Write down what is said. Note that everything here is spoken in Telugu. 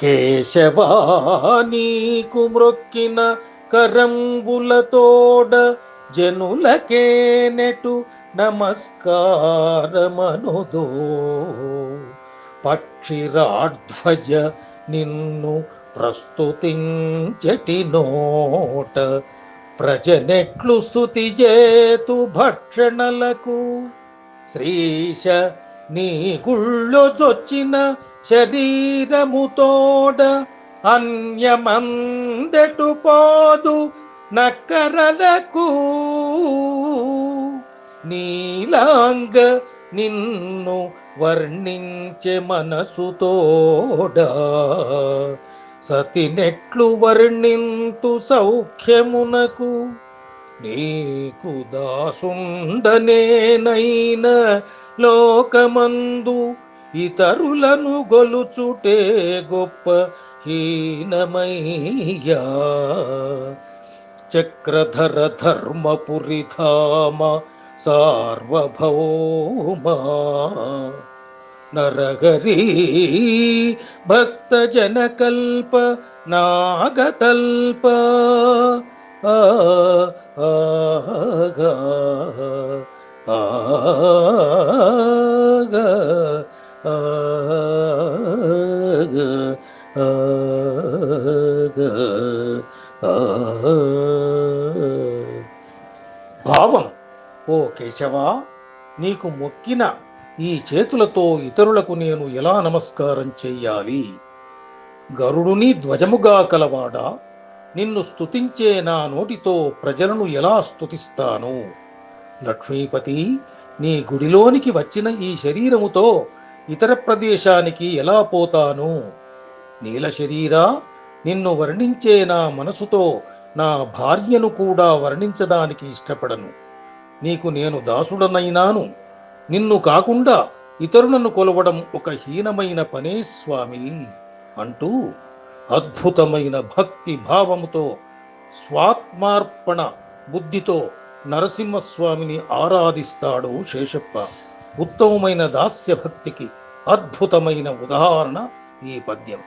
కేశవా నీకు మ్రొక్కిన కరంబులతోడ జనులకే నెటు నమస్కారమనుదో. పక్షిరాధ్వజ నిన్ను ప్రస్తుతించటి నోట ప్రజనెట్లు స్థుతి చేతు భక్షణలకు. శ్రీశ నీ గుళ్ళో చొచ్చిన శరీరముతోడ అన్యమందెటు పోదు నక్కరలకు. నీలాంగ నిన్ను వర్ణించే మనసుతోడ సతినెట్లు వర్ణింతు సౌఖ్యమునకు. నీకు దాసుండనేనైన లోకమందు ఇతరులను గొలుచుటే గొప్ప హీనమయ్యా చక్రధర ధర్మపురిధామ సార్వభౌమా నరహరి భక్తజనకల్ప నాగతల్ప ఆ ఆ ఆ భావం ఓ కేశవా నీకు మొక్కిన ఈ చేతులతో ఇతరులకు నేను ఎలా నమస్కారం చెయ్యాలి? గరుడుని ధ్వజముగా కలవాడా? నిన్ను స్తుతించే నా నోటితో ప్రజలను ఎలా స్తుతిస్తాను? లక్ష్మీపతి నీ గుడిలోనికి వచ్చిన ఈ శరీరముతో ఇతర ప్రదేశానికి ఎలా పోతాను? నీల శరీరా నిన్ను వర్ణించే నా మనసుతో నా భార్యను కూడా వర్ణించడానికి ఇష్టపడను. నీకు నేను దాసుడనైనాను. నిన్ను కాకుండా ఇతరులను కొలవడం ఒక హీనమైన పనే స్వామి. అంటూ అద్భుతమైన భక్తి భావముతో స్వాత్మార్పణ బుద్ధితో నరసింహస్వామిని ఆరాధిస్తాడు శేషప్ప. ఉత్తమమైన దాస్య భక్తికి అద్భుతమైన ఉదాహరణ ఈ పద్యం.